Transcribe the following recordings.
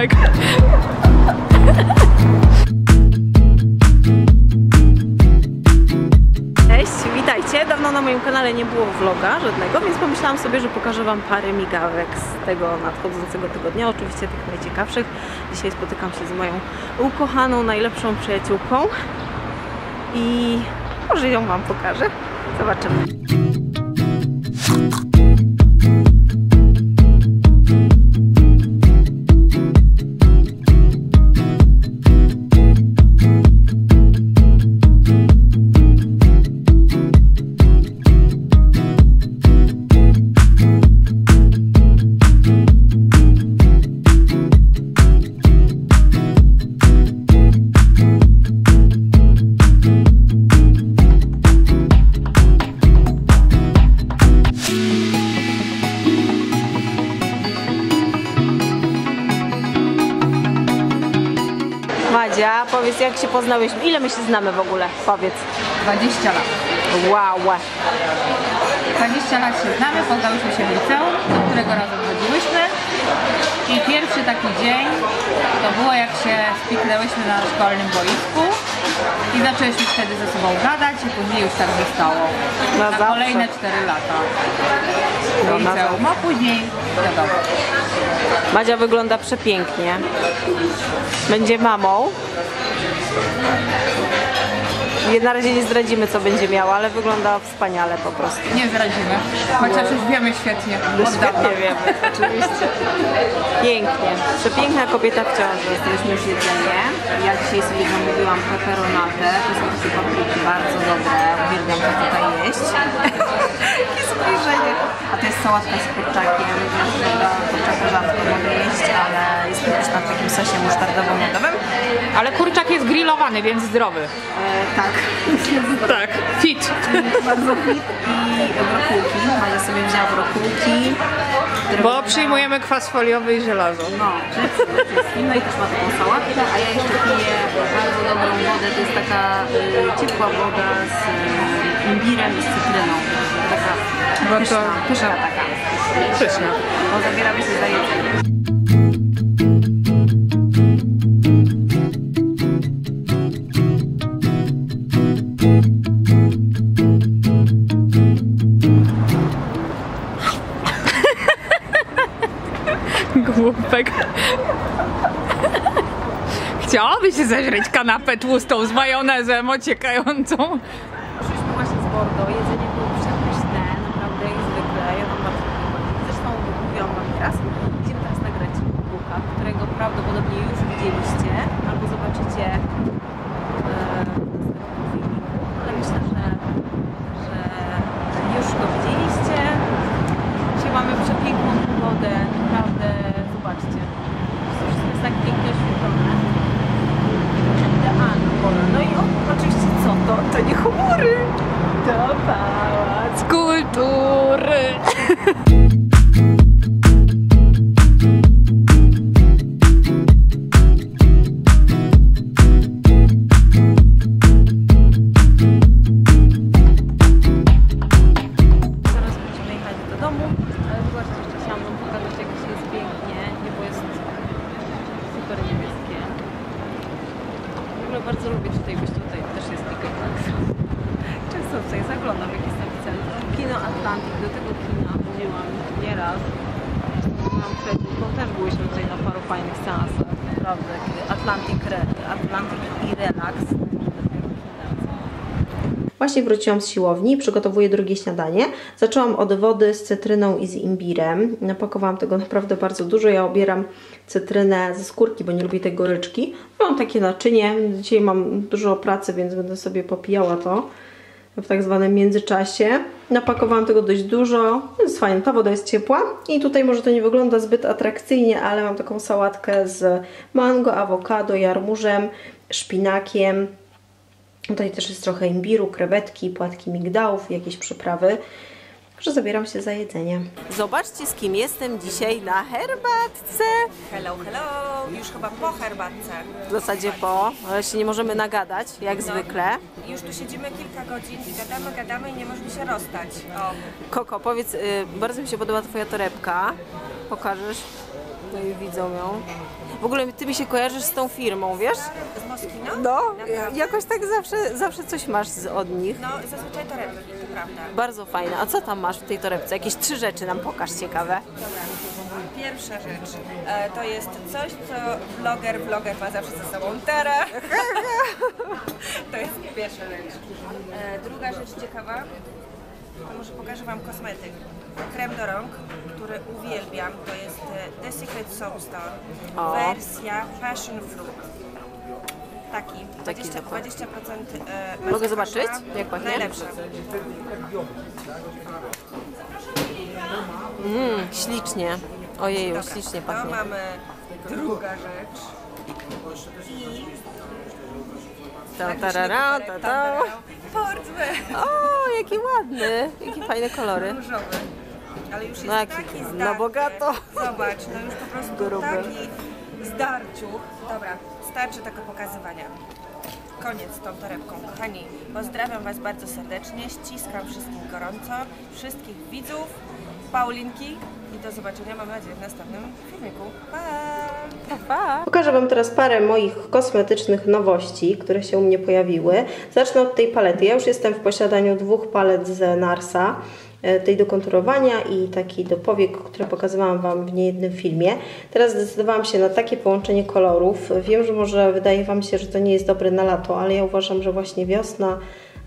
Głupek. Cześć, witajcie. Dawno na moim kanale nie było vloga żadnego, więc pomyślałam sobie, że pokażę Wam parę migawek z tego nadchodzącego tygodnia, oczywiście tych najciekawszych. Dzisiaj spotykam się z moją ukochaną, najlepszą przyjaciółką i może ją Wam pokażę. Zobaczymy. Powiedz jak się poznałyśmy. Ile my się znamy w ogóle? Powiedz. 20 lat. Wow. 20 lat się znamy, poznałyśmy się w liceum, do którego razem chodziłyśmy. I pierwszy taki dzień to było jak się spiknęłyśmy na szkolnym boisku i zaczęłyśmy wtedy ze sobą gadać i później już tak zostało. Na Na, kolejne 4 lata No, liceum, a później wiadomo. Madzia wygląda przepięknie. Będzie mamą. Na razie nie zdradzimy, co będzie miała, ale wygląda wspaniale po prostu. Nie zdradzimy, chociaż już wiemy świetnie No świetnie wiemy, oczywiście. Pięknie. Przepiękna kobieta w ciąży. Jesteśmy już jedzenie. Ja dzisiaj sobie zamówiłam peperonatę. To są takie papryki bardzo dobre. Uwielbiam to tutaj jeść. Jakie spojrzenie. A to jest sałatka z kurczakiem. Kurczaka rzadko mogę jeść, ale jest pyszna w takim sosie musztardowo-miodowym. Ale kurczak jest grillowany, więc zdrowy. E, tak. Tak, fit. bardzo fit i brokułki. Maja sobie wzięła brokułki. Bo przyjmujemy kwas foliowy i żelazo. No, przede wszystkim. No i też ma taką sałatkę, a ja jeszcze piję bardzo dobrą wodę. To jest taka y, ciepła woda z y, imbirem i z cytryną. Taka pyszna, pyszna taka. Pyszne. Bo zabieramy się za jedzenie. Głupek. Chciałaby się zeżreć kanapę tłustą z majonezem ociekającą. Właśnie z Bordeaux. Jedzenie było przepyszne, naprawdę jak zwykle. Ja wam bardzo lubię. Zresztą mówiłam wam teraz. Idziemy teraz nagrać buka, którego prawdopodobnie już widzieliście, albo zobaczycie e, w następnym filmiku. Ale myślę, że, że już go widzieliście. Dzisiaj mamy przepiękną pogodę, naprawdę zobaczcie. Wszystko jest tak pięknie oświetlone. Idealna pora. No i o, oczywiście co to? To nie chmury! To pałac! Kultury. Zaraz będziemy jechać do domu, ale zobaczcie, jeszcze chciałam wam pokazać jak się jest pięknie. Niebo jest super niebieskie. W ogóle bardzo lubię tutaj być tutaj, też jest Ticketmax. Często tutaj zaglądam, jak jestem w centrum. Kino Atlantic, do tego kina byłam nieraz. Byłam przed bo też byłyśmy tutaj na paru fajnych seansach, naprawdę. Atlantic, Re, Atlantic i Relax. Właśnie wróciłam z siłowni, przygotowuję drugie śniadanie. Zaczęłam od wody z cytryną i z imbirem. Napakowałam tego naprawdę bardzo dużo. Ja obieram cytrynę ze skórki, bo nie lubię tej goryczki. Mam takie naczynie. Dzisiaj mam dużo pracy, więc będę sobie popijała to w tak zwanym międzyczasie. Napakowałam tego dość dużo. Jest fajnie, ta woda jest ciepła. I tutaj może to nie wygląda zbyt atrakcyjnie, ale mam taką sałatkę z mango, awokado, jarmużem, szpinakiem, Tutaj też jest trochę imbiru, krewetki, płatki migdałów, jakieś przyprawy. Także zabieram się za jedzenie. Zobaczcie, z kim jestem dzisiaj na herbatce. Hello, hello! Już chyba po herbatce. W zasadzie po, ale się nie możemy nagadać, jak zwykle. Już tu siedzimy kilka godzin i gadamy, gadamy i nie możemy się rozstać. O, Koko, powiedz, y, bardzo mi się podoba Twoja torebka. Pokażesz? No i widzą ją. W ogóle ty mi się kojarzysz z tą firmą, wiesz? Z Moskino? No, Naprawdę? jakoś tak zawsze, zawsze coś masz z, od nich. No, zazwyczaj torebki, to prawda. Bardzo fajne. A co tam masz w tej torebce? Jakieś trzy rzeczy nam pokaż ciekawe. Pierwsza rzecz e, to jest coś, co vloger, vloger ma zawsze ze sobą. Tara! to jest pierwsza rzecz. E, druga rzecz ciekawa, to może pokażę Wam kosmetyk. Krem do rąk, który uwielbiam, to jest e, The Secret Soap Store. O. Wersja Passion Fruit. Taki, Taki 20%, dokładnie. 20% e, Mogę zobaczyć, jak pachnie? Najlepsza. Mmm, ślicznie. Ojeju, Dobra, ślicznie to pachnie. mamy druga rzecz. I Ta, tarara, ta, ta. Portman O, jaki ładny. Jakie fajne kolory. różowy. Ale już jest No taki na zdarty. bogato. Zobacz, no już po prostu Gruby. taki zdarciuch. Dobra, starczy tego pokazywania. Koniec z tą torebką, kochani. Pozdrawiam Was bardzo serdecznie, ściskam wszystkich gorąco, wszystkich widzów, Paulinki i do zobaczenia, mam nadzieję, w następnym filmiku. Pa! Pa. Pokażę Wam teraz parę moich kosmetycznych nowości, które się u mnie pojawiły. Zacznę od tej palety. Ja już jestem w posiadaniu dwóch palet z Narsa, tej do konturowania i taki do powiek, które pokazywałam Wam w niejednym filmie. Teraz zdecydowałam się na takie połączenie kolorów. Wiem, że może wydaje Wam się, że to nie jest dobre na lato, ale ja uważam, że właśnie wiosna,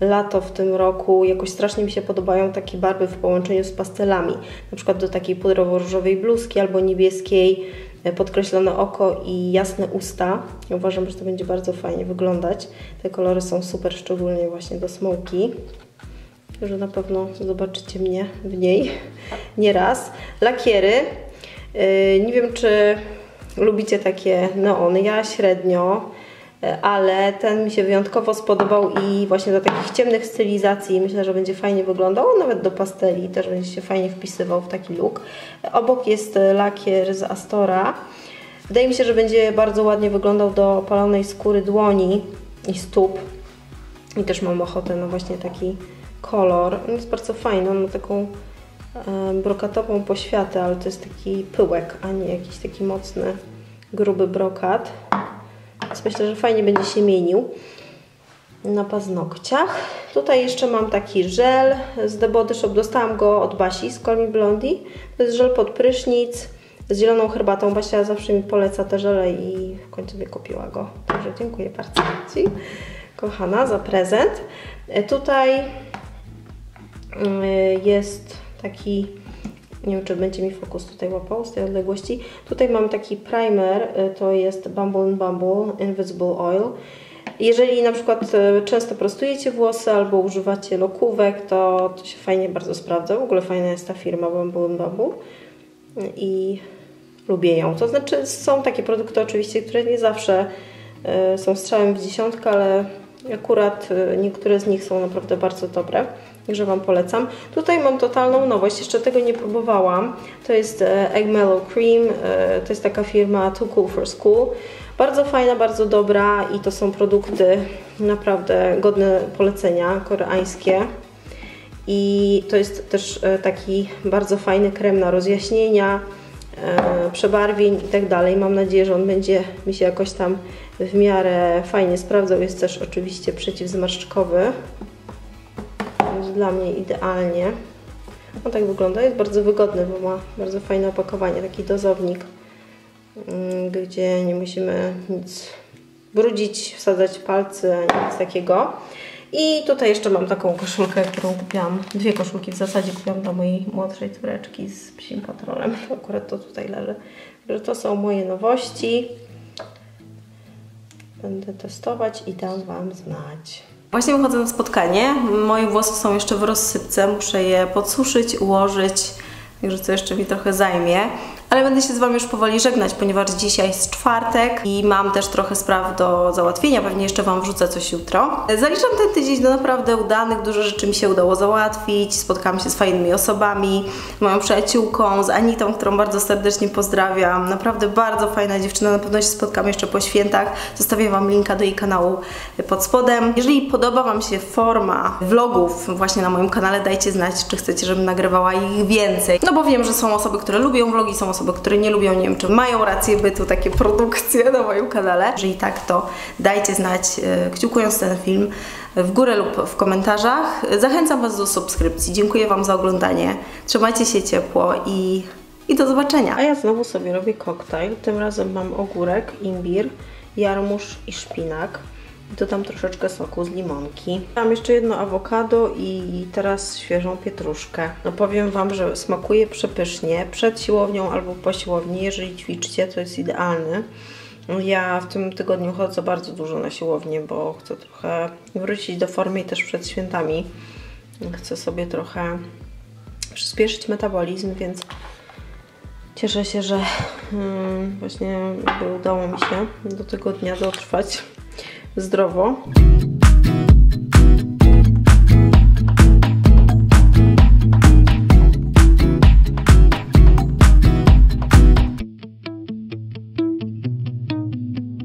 lato w tym roku jakoś strasznie mi się podobają takie barwy w połączeniu z pastelami. Na przykład do takiej pudrowo-różowej bluzki albo niebieskiej e, podkreślone oko i jasne usta. Ja uważam, że to będzie bardzo fajnie wyglądać. Te kolory są super, szczególnie właśnie do smoki. Że na pewno zobaczycie mnie w niej nieraz. Lakiery. Yy, Nie wiem, czy lubicie takie neony. Ja średnio, yy, ale ten mi się wyjątkowo spodobał i właśnie do takich ciemnych stylizacji myślę, że będzie fajnie wyglądał. Nawet do pasteli też będzie się fajnie wpisywał w taki look. Obok jest yy, lakier z Astora. Wydaje mi się, że będzie bardzo ładnie wyglądał do opalonej skóry dłoni i stóp. I też mam ochotę na właśnie taki kolor. On jest bardzo fajny, on ma taką e, brokatową poświatę, ale to jest taki pyłek, a nie jakiś taki mocny, gruby brokat. Więc myślę, że fajnie będzie się mienił na paznokciach. Tutaj jeszcze mam taki żel z The Body Shop. Dostałam go od Basi z Call Me Blondie. To jest żel pod prysznic z zieloną herbatą. Basia zawsze mi poleca te żele i w końcu mnie kupiła go. Także dziękuję bardzo Ci, kochana, za prezent. E, Tutaj jest taki, nie wiem czy będzie mi fokus tutaj łapał z tej odległości. Tutaj mam taki primer, y, to jest Bumble Bumble Invisible Oil. Jeżeli na przykład y, często prostujecie włosy albo używacie lokówek, to, to się fajnie bardzo sprawdza. W ogóle fajna jest ta firma Bumble Bumble i lubię ją. To znaczy są takie produkty oczywiście, które nie zawsze y, są strzałem w dziesiątkę, ale akurat niektóre z nich są naprawdę bardzo dobre. Także Wam polecam. Tutaj mam totalną nowość, jeszcze tego nie próbowałam. To jest e, Egg Mellow Cream, e, to jest taka firma Too Cool for School. Bardzo fajna, bardzo dobra i to są produkty naprawdę godne polecenia, koreańskie. I to jest też e, taki bardzo fajny krem na rozjaśnienia, przebarwień i tak dalej. Mam nadzieję, że on będzie mi się jakoś tam w miarę fajnie sprawdzał. Jest też oczywiście przeciwzmarszczkowy. Dla mnie idealnie. On tak wygląda, jest bardzo wygodny, bo ma bardzo fajne opakowanie, taki dozownik, mm, gdzie nie musimy nic brudzić, wsadzać palce, nic takiego. I tutaj jeszcze mam taką koszulkę, którą kupiłam, dwie koszulki w zasadzie kupiłam dla mojej młodszej córeczki z psim patrolem. Akurat to tutaj leży. Także to są moje nowości. Będę testować i dam Wam znać. Właśnie wychodzę na spotkanie. Moje włosy są jeszcze w rozsypce. Muszę je podsuszyć, ułożyć. Także to jeszcze mi trochę zajmie. Ale będę się z Wami już powoli żegnać, ponieważ dzisiaj jest czwartek i mam też trochę spraw do załatwienia. Pewnie jeszcze Wam wrzucę coś jutro. Zaliczam ten tydzień do naprawdę udanych. Dużo rzeczy mi się udało załatwić. Spotkałam się z fajnymi osobami. Moją przyjaciółką, z Anitą, którą bardzo serdecznie pozdrawiam. Naprawdę bardzo fajna dziewczyna. Na pewno się spotkam jeszcze po świętach. Zostawię Wam linka do jej kanału pod spodem. Jeżeli podoba Wam się forma vlogów właśnie na moim kanale, dajcie znać, czy chcecie, żebym nagrywała ich więcej. No bo wiem, że są osoby, które lubią vlogi, są osoby, osoby, które nie lubią, nie wiem, czy mają rację bytu takie produkcje na moim kanale. Jeżeli tak, to dajcie znać, e, kciukując ten film w górę lub w komentarzach. Zachęcam Was do subskrypcji. Dziękuję Wam za oglądanie. Trzymajcie się ciepło i, i do zobaczenia. A ja znowu sobie robię koktajl. Tym razem mam ogórek, imbir, jarmuż i szpinak. Dodam troszeczkę soku z limonki. Mam jeszcze jedno awokado i teraz świeżą pietruszkę. No powiem Wam, że smakuje przepysznie. Przed siłownią albo po siłowni, jeżeli ćwiczycie, to jest idealny. Ja w tym tygodniu chodzę bardzo dużo na siłownię, bo chcę trochę wrócić do formy i też przed świętami. Chcę sobie trochę przyspieszyć metabolizm, więc cieszę się, że hmm, właśnie udało mi się do tego dnia dotrwać zdrowo.